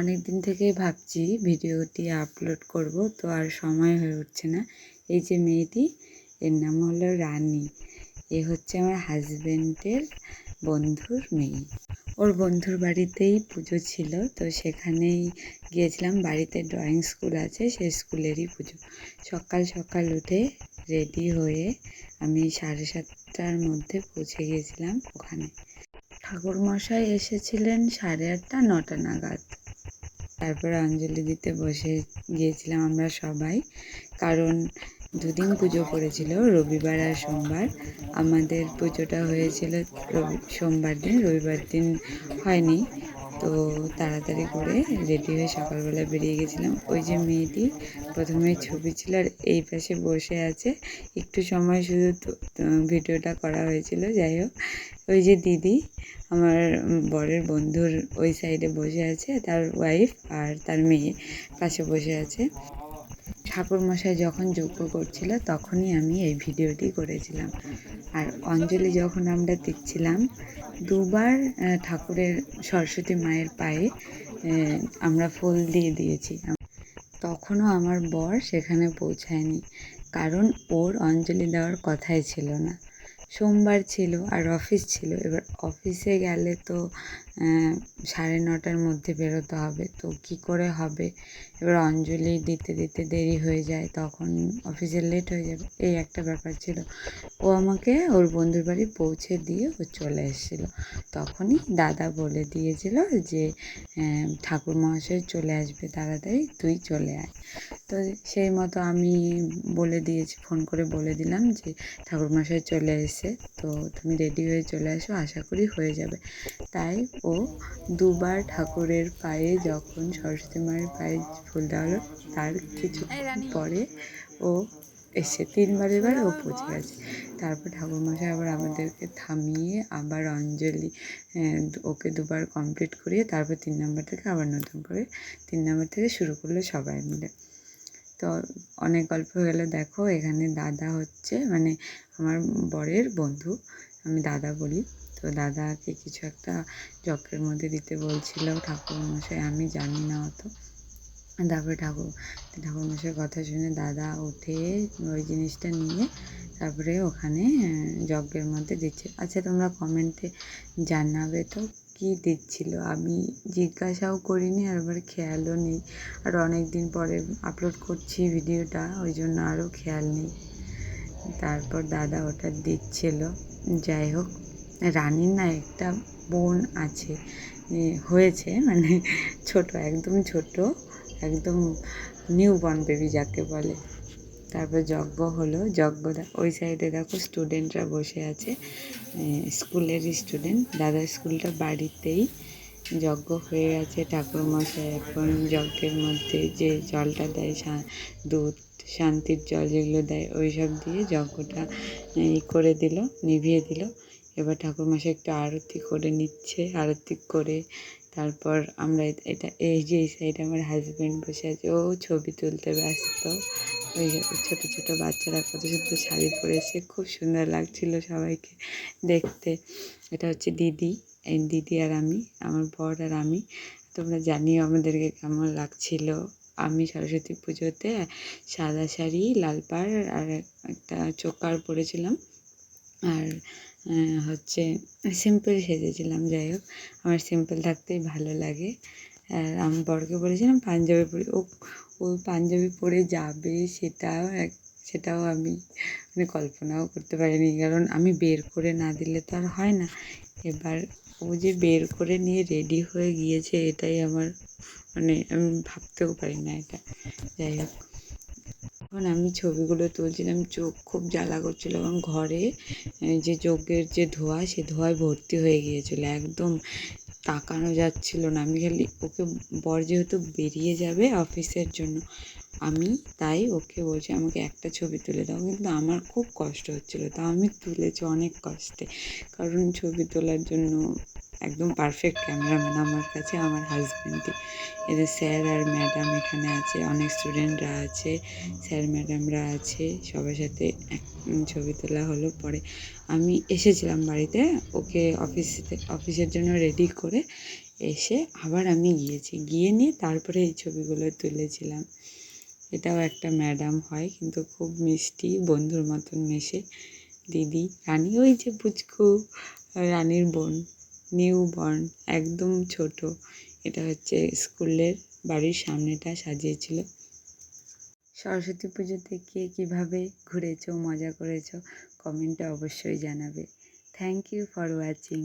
অনেক দিন থেকেই ভাবছি ভিডিওটি আপলোড করব, তো আর সময় হয়ে উঠছে না। এই যে মেয়েটি, এর নাম হলো রানী। এ হচ্ছে আমার হাজবেন্ডের বন্ধুর মেয়ে। ওর বন্ধুর বাড়িতেই পুজো ছিল, তো সেখানেই গিয়েছিলাম। বাড়িতে ড্রয়িং স্কুল আছে, সেই স্কুলেরই পুজো। সকাল সকাল উঠে রেডি হয়ে আমি সাড়ে সাতটার মধ্যে পৌঁছে গিয়েছিলাম ওখানে। ঠাকুরমশাই এসেছিলেন সাড়ে আটটা, নটা নাগাদ। তারপরে অঞ্জলি দিতে বসে গিয়েছিলাম আমরা সবাই। কারণ দুদিন পুজো করেছিল, রবিবার আর সোমবার। আমাদের পুজোটা হয়েছিল রবি, সোমবার দিন, রবিবার দিন হয়নি। তো তাড়াতাড়ি করে রেডি হয়ে সকালবেলা বেরিয়ে গেছিলাম। ওই যে মেয়েটি প্রথমে ছবি ছিল আর এই পাশে বসে আছে। একটু সময় শুধু ভিডিওটা করা হয়েছিল, যাই হোক। ওই যে দিদি, আমার বরের বন্ধুর ওই সাইডে বসে আছে, তার ওয়াইফ আর তার মেয়ে পাশে বসে আছে। ঠাকুরমশাই যখন যজ্ঞ করছিল, তখনই আমি এই ভিডিওটি করেছিলাম। আর অঞ্জলি যখন আমরা দিচ্ছিলাম দুবার ঠাকুরের সরস্বতী মায়ের পায়ে আমরা ফুল দিয়ে দিয়েছি। তখনও আমার বর সেখানে পৌঁছায়নি, কারণ ওর অঞ্জলি দেওয়ার কথাই ছিল না। সোমবার ছিল আর অফিস ছিল। এবার অফিসে গেলে তো সাড়ে নটার মধ্যে বেরোতে হবে। তো কী করে হবে? এবার অঞ্জলি দিতে দিতে দেরি হয়ে যায়। তখন অফিসে লেট হয়ে যাবে। এই একটা ব্যাপার ছিল। ও আমাকে ওর বন্ধুর বাড়ি পৌঁছে দিয়ে ও চলে এসেছিল। তখনই দাদা বলে দিয়েছিল যে ঠাকুর মহাশয় চলে আসবে তাড়াতাড়ি, তুই চলে আয়। তো সেই মতো আমি বলে দিয়েছি ফোন করে বলে দিলাম যে ঠাকুরমশাই চলে এসে তো তুমি রেডি হয়ে চলে আসো আশা করি হয়ে যাবে। তাই ও দুবার ঠাকুরের পায়ে যখন সরস্বতী মায়ের পায়ে ফুল দেওয়া হলো তার কিছু পরে ও এসে তিনবার এবার ও পৌঁছে গেছে। তারপর ঠাকুরমশাই আবার আমাদেরকে থামিয়ে আবার অঞ্জলি ওকে দুবার কমপ্লিট করিয়ে তারপর তিন নম্বর থেকে আবার নতুন করে তিন নম্বর থেকে শুরু করল সবাই মিলে। অনেক গল্প হয়ে গেলে। দেখো, এখানে দাদা হচ্ছে মানে আমার বরের বন্ধু, আমি দাদা বলি। তো দাদাকে কিছু একটা যজ্ঞের মধ্যে দিতে বলছিল ঠাকুরমশাই, আমি জানি না অত। তারপরে ঠাকুর, ঠাকুরমশাইয়ের কথা শুনে দাদা উঠে ওই জিনিসটা নিয়ে, তারপরে ওখানে যজ্ঞের মধ্যে দিচ্ছে। আচ্ছা তোমরা কমেন্টে জানাবে তো। কী দিচ্ছিল আমি জিজ্ঞাসাও করিনি, আর আবার খেয়ালও নেই। আর অনেক দিন পরে আপলোড করছি ভিডিওটা, ওই জন্য আরও খেয়াল নেই। তারপর দাদা ওটা দিচ্ছিল যাই হোক, রানীর না একটা বোন আছে হয়েছে মানে ছোট, একদম ছোট, একদম নিউ বর্ন বেবি যাকে বলে। তারপর যজ্ঞ হলো। যজ্ঞ ওই সাইডে দেখো স্টুডেন্টরা বসে আছে। স্কুলেরই স্টুডেন্ট দাদার স্কুলটা বাড়িতেই যজ্ঞ হয়ে গেছে। ঠাকুরমশাই এখন যজ্ঞের মধ্যে যে জলটা দেয় দুধ, শান্তির জল যেগুলো দেয় ওই সব দিয়ে যজ্ঞটা ই করে দিল, নিভিয়ে দিল। এবার ঠাকুরমশাই একটু আরতি করে নিচ্ছে। আরতি করে তারপর আমরা এটা, এই যে এই সাইডে আমার হাজব্যান্ড বসে আছে, ও ছবি তুলতে ব্যস্ত। ওই ছোটো ছোটো বাচ্চারা কত সুন্দর শাড়ি পরেছে, খুব সুন্দর লাগছিল সবাইকে দেখতে। এটা হচ্ছে দিদি, এই দিদি আর আমি, আমার বর আর আমি। তোমরা জানিও আমাদেরকে কেমন লাগছিল। আমি সরস্বতী পুজোতে সাদা শাড়ি, লাল পাড় আর একটা চোকার পরেছিলাম। আর হচ্ছে সিম্পল সেজেছিলাম, যাই হোক। আমার সিম্পল থাকতেই ভালো লাগে। আর আমি বরকে বলেছিলাম পাঞ্জাবি পরে, ও ও পাঞ্জাবি পরে যাবে সেটাও এক, সেটাও আমি মানে কল্পনাও করতে পারিনি। কারণ আমি বের করে না দিলে তো আর হয় না। এবার ও যে বের করে নিয়ে রেডি হয়ে গিয়েছে, এটাই আমার মানে আমি ভাবতেও পারি না এটা। যাই হোক। এখন আমি ছবিগুলো তুলছিলাম, চোখ খুব জ্বালা করছিল এবং ঘরে যে যজ্ঞের যে ধোঁয়া, সে ধোঁয়ায় ভর্তি হয়ে গিয়েছিল, একদম তাকানো যাচ্ছিল না। আমি খালি ওকে, বর যেহেতু বেরিয়ে যাবে অফিসের জন্য, আমি তাই ওকে বলছি, আমাকে একটা ছবি তুলে দাও। কিন্তু আমার খুব কষ্ট হচ্ছিল। তা আমি তুলেছি অনেক কষ্টে। কারণ ছবি তোলার জন্য একদম পারফেক্ট ক্যামেরাম্যান আমার কাছে, আমার হাজব্যান্ডই এদের স্যার আর ম্যাডাম এখানে আছে, অনেক স্টুডেন্টরা আছে স্যার ম্যাডামরা আছে, সবার সাথে এক ছবি তোলা হলো পরে। আমি এসেছিলাম বাড়িতে, ওকে অফিস অফিসের জন্য রেডি করে এসে আবার আমি গিয়েছি। গিয়ে নিয়ে তারপরে এই ছবিগুলো তুলেছিলাম। এটাও একটা ম্যাডাম হয়, কিন্তু খুব মিষ্টি, বন্ধুর মতন মেশে। দিদি, রানী, ওই যে পুচকু রানীর বোন। নিউ বর্ন একদম ছোট। এটা হচ্ছে স্কুলের বাড়ির সামনেটা সাজিয়েছিল। সরস্বতী পুজোতে কে কীভাবে ঘুরেছো, মজা করেছ, কমেন্টে অবশ্যই জানাবে। Thank you for watching